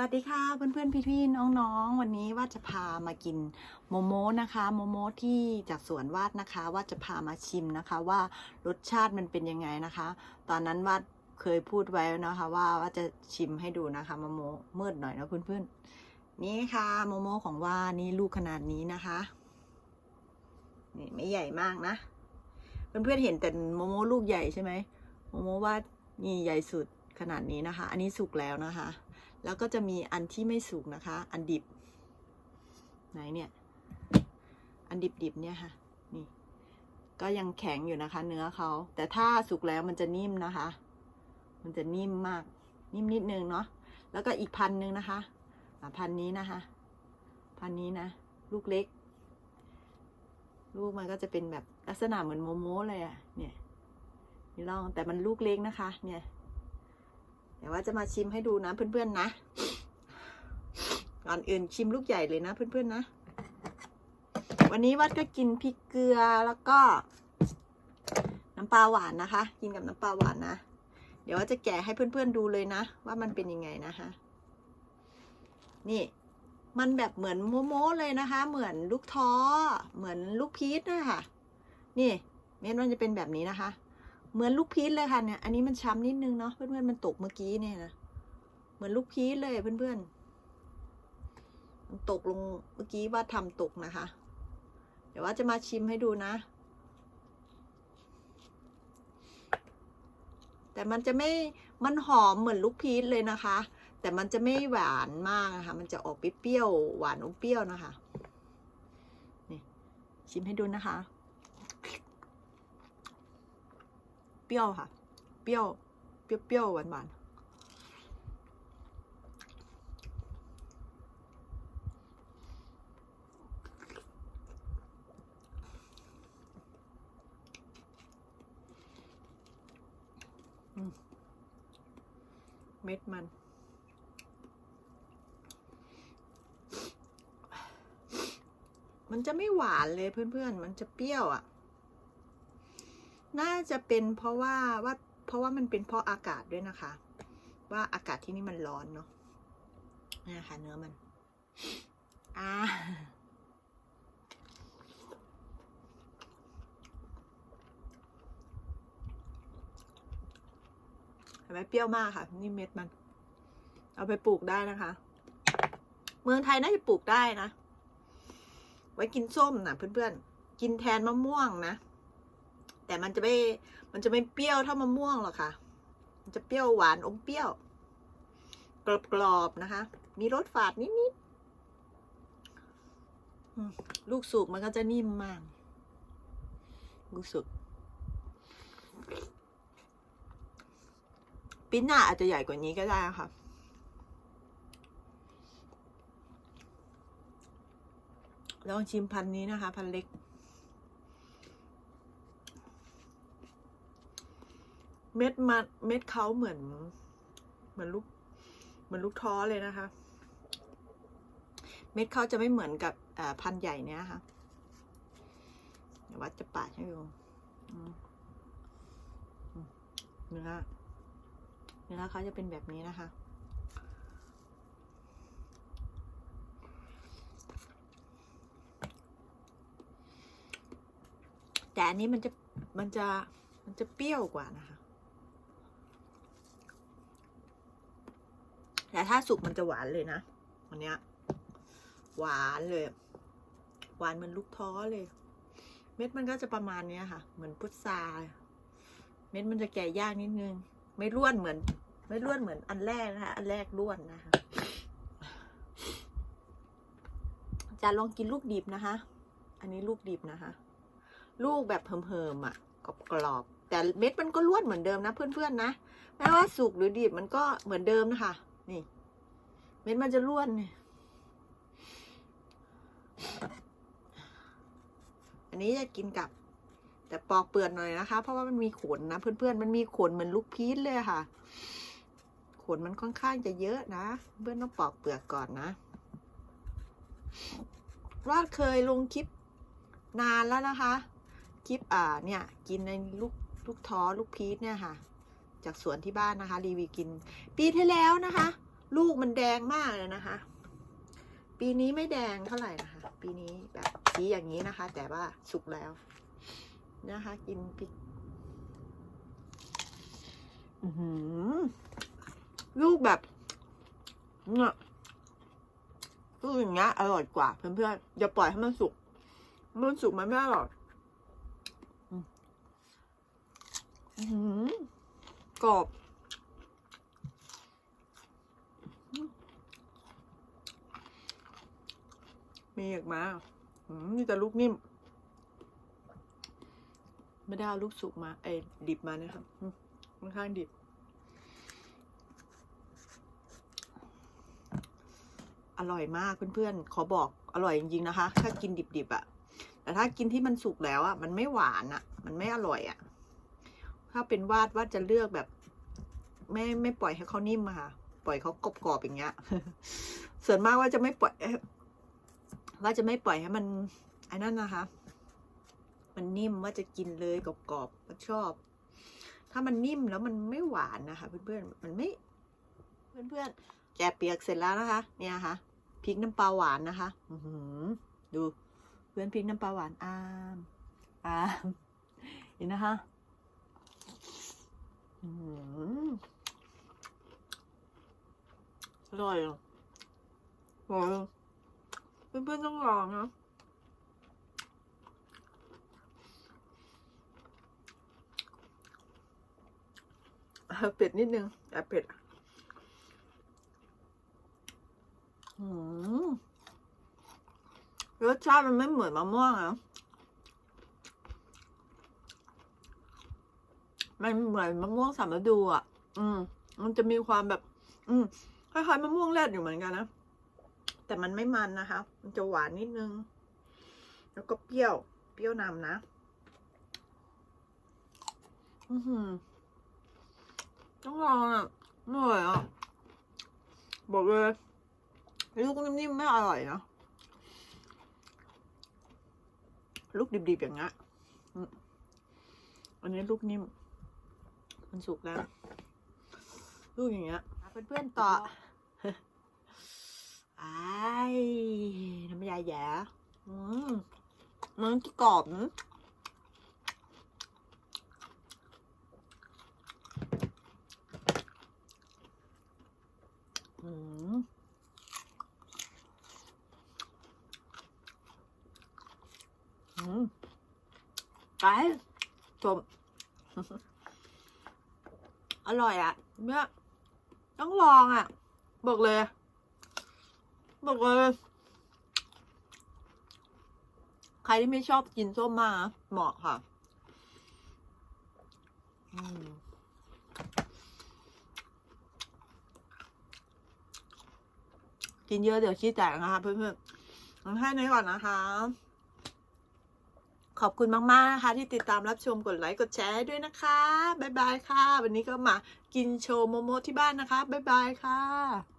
วัสดีค่ะเพื่อนๆพี่ๆน้องๆ วันนี้ว่าจะพามากินโมโมนะคะโมโมที่จากสวนวาดนะคะ ว่าจะพามาชิมนะคะว่ารสชาติมันเป็นยังไงนะคะ ตอนนั้นวาดเคยพูดไว้นะคะว่าว่าจะชิมให้ดูนะคะโมโมมืดหน่อยนะเพื่อนๆนี่ค่ะโมโมของว่านี่ลูกขนาดนี้นะคะนี่ไม่ใหญ่มากนะเพื่อนๆเห็นแต่โมโมลูกใหญ่ใช่ไหมโมโมว่านี่ใหญ่สุดขนาดนี้นะคะ อันนี้สุกแล้วนะคะ แล้วก็จะมีอันที่ไม่สุกนะคะ อันดิบ ไหนเนี่ย อันดิบดิบเนี่ยค่ะ นี่ ก็ยังแข็งอยู่นะคะ เนื้อเขา แต่ถ้าสุกแล้วมันจะนิ่มนะคะ มันจะนิ่มมาก นิ่มนิดนึงเนาะ แล้วก็อีกพันหนึ่งนะคะพันนี้นะคะ พันนี้นะ ลูกเล็ก ลูกมันก็จะเป็นแบบลักษณะเหมือนโมโมเลยอะเนี่ยนี่องแต่มันลูกเล็กนะคะ เนี่ย เดี๋ยวว่าจะมาชิมให้ดูนะเพื่อนๆนะ ก่อนอื่นชิมลูกใหญ่เลยนะเพื่อนๆนะ วันนี้วัดก็กินพริกเกลือแล้วก็ น้ำปลาหวานนะคะ กินกับน้ำปลาหวานนะ เดี๋ยวว่าจะแกะให้เพื่อนๆดูเลยนะ ว่ามันเป็นยังไงนะคะนี่มันแบบเหมือนโมโมเลยนะคะ เหมือนลูกท้อ เหมือนลูกพีชนะคะนี่ เม็ดมันจะเป็นแบบนี้นะคะ เหมือนลูกพีชเลยค่ะเนี่ย อันนี้มันช้ำนิดนึงเนาะเพื่อนๆมันตกเมื่อกี้เนี่ยนะ เหมือนลูกพีชเลยเพื่อนๆ มันตกลงเมื่อกี้ว่าทำตกนะคะ เดี๋ยวว่าจะมาชิมให้ดูนะ แต่มันจะไม่ มันหอมเหมือนลูกพีชเลยนะคะ แต่มันจะไม่หวานมากนะคะ มันจะออกเปรี้ยวหวานอมเปรี้ยวนะคะ นี่ชิมให้ดูนะคะ เป รี้ยวค่ะ เปรี้ยว เปรี้ยวเบี้ยวหวานหวานเม็ดมันมันจะไม่หวานเลยเพื่อนๆ มันจะเปรี้ยวอะ น่าจะเป็นเพราะว่าว่าเพราะว่ามันเป็นเพราะอากาศด้วยนะคะ ว่าอากาศที่นี่มันร้อนเนาะนี่นะคะเนื้อมันอ่าเห็นไหมเปรี้ยวมากค่ะ นี่เม็ดมัน เอาไปปลูกได้นะคะ เมืองไทยน่าจะปลูกได้นะ ไว้กินส้มนะเพื่อนๆ กินแทนมะม่วงนะ แต่มันจะไม่ มันจะไม่เปรี้ยวเท่ามะม่วงหรอกค่ะ มันจะเปรี้ยวหวานอมเปรี้ยว กรอบๆนะคะ มีรสฝาดนิดๆลูกสุกมันก็จะนิ่มมาก ลูกสุกปิ้นหน้าอาจจะใหญ่กว่านี้ก็ได้ค่ะลองชิมพันนี้นะคะ พันเล็ก เม็ดมันเม็ดเขาเหมือน เหมือนลูกเหมือนลูกท้อเลยนะคะ เม็ดเขาจะไม่เหมือนกับพันใหญ่เนี้ยค่ะเดี๋ยววัดจะปาดให้ดูเนื้อเนื้อเขาจะเป็นแบบนี้นะคะแต่อันนี้มันจะมันจะมันจะเปรี้ยวกว่านะคะ แต่ถ้าสุกมันจะหวานเลยนะอันเนี้ย หวานเลย หวานเหมือนลูกท้อเลย เม็ดมันก็จะประมาณเนี้ยค่ะ เหมือนพุทราเม็ดมันจะแก่ยากนิดนึง ไม่ร่วนเหมือน ไม่ร่วนเหมือนอันแรกนะคะ อันแรกร่วนนะคะจะลองกินลูกดิบนะคะ อันนี้ลูกดิบนะคะ ลูกแบบเหิมๆอะกรอบๆแต่เม็ดมันก็ร่วนเหมือนเดิมนะเพื่อนๆนะไม่ว่าสุกหรือดิบมันก็เหมือนเดิมนะคะ นี่ เม็ดมันจะร่วนเนี่ยอันนี้จะกินกับ แต่ปอกเปลือกหน่อยนะคะ เพราะว่ามันมีขนนะเพื่อนๆมันมีขนเหมือนลูกพีชเลยค่ะ ขนมันค่อนข้างจะเยอะนะ เพื่อนต้องปอกเปลือกก่อนนะวาดเคยลงคลิปนานแล้วนะคะ คลิปอ่าเนี่ย กินในลูกลูกท้อลูกพีชเนี่ยค่ะ จากสวนที่บ้านนะคะ รีวิวกิน ปีที่แล้วนะคะ ลูกมันแดงมากเลยนะคะ ปีนี้ไม่แดงเท่าไหร่นะคะ ปีนี้แบบสีอย่างนี้นะคะ แต่ว่าสุกแล้วนะคะ กินพริลูกแบบเนี่ยลูกอย่างเงี้ยอร่อยกว่าเพื่อนๆอย่าปล่อยให้มันสุกมันสุกมันไม่อร่อยอืมอื้อหือ กรอบ มีอีกมาอืมนี่แต่ลูกนิ่ม ไม่ได้เอาลูกสุกมา ไอ้ดิบมานะครับค่อนข้างดิบอร่อยมากเพื่อนๆ ขอบอกอร่อยจริงๆนะคะ ถ้ากินดิบๆอะ่ะ แต่ถ้ากินที่มันสุกแล้วอะ่ะ มันไม่หวานอะ่ะ มันไม่อร่อยอะ่ะ ถ้าเป็นวาดวาดจะเลือกแบบ ไม่ไม่ปล่อยให้เขานิ่มอะค่ะ ปล่อยเขากรอบๆอย่างเงี้ย ส่วนมากว่าจะไม่ปล่อยว่าจะไม่ปล่อยให้มันไอ้นั่นนะคะ มันนิ่มว่าจะกินเลยกรอบๆก็ชอบ ถ้ามันนิ่มแล้วมันไม่หวานนะคะเพื่อนๆมันไม่ เพื่อนๆแกะเปียกเสร็จแล้วนะคะ เนี่ยค่ะพริกน้ำปลาหวานนะคะอืดูเพื่อนพริกน้ำปลาหวานอามอามเห็นนะคะ อือหื อร่อยอะอร่อยเพื่อนๆต้องลองนะเผ็ดนิดนึงแต่เผ็ดอะรสชาติมันไม่เหมือนมะม่วงอะ มันเหมือนมะม่วงสามฤดูอะ อืม มันจะมีความแบบ อืม คล้ายๆมะม่วงแรดอยู่เหมือนกันนะ แต่มันไม่มันนะคะ มันจะหวานนิดนึง แล้วก็เปรี้ยว เปรี้ยวนำนะ อือหือต้องลองอะอร่อยอะ บอกเลยลูกนิ่มๆไม่อร่อยนะ ลูกดิบๆอย่างเงี้ยอันนี้ลูกนิ่ม มันสุกแล้ว ลูกอย่างเงี้ยเพื่อนๆต่อายน้ำยาแย่อืมมันกรอบอืมอืมไก่จมอร่อยอะ เนี่ย ต้องลองอะ บอกเลย บอกเลยใครที่ไม่ชอบกินส้มมากเหมาะค่ะอืมกินเยอะเดี๋ยวขี้แตกนะคะเพื่อนๆงั้นให้นี้ก่อนนะคะ ขอบคุณมากๆนะคะ ที่ติดตามรับชมกดไลค์กดแชร์ให้ด้วยนะคะบ๊ายบายค่ะ วันนี้ก็มากินโชว์โมโมที่บ้านนะคะบ๊ายบายค่ะ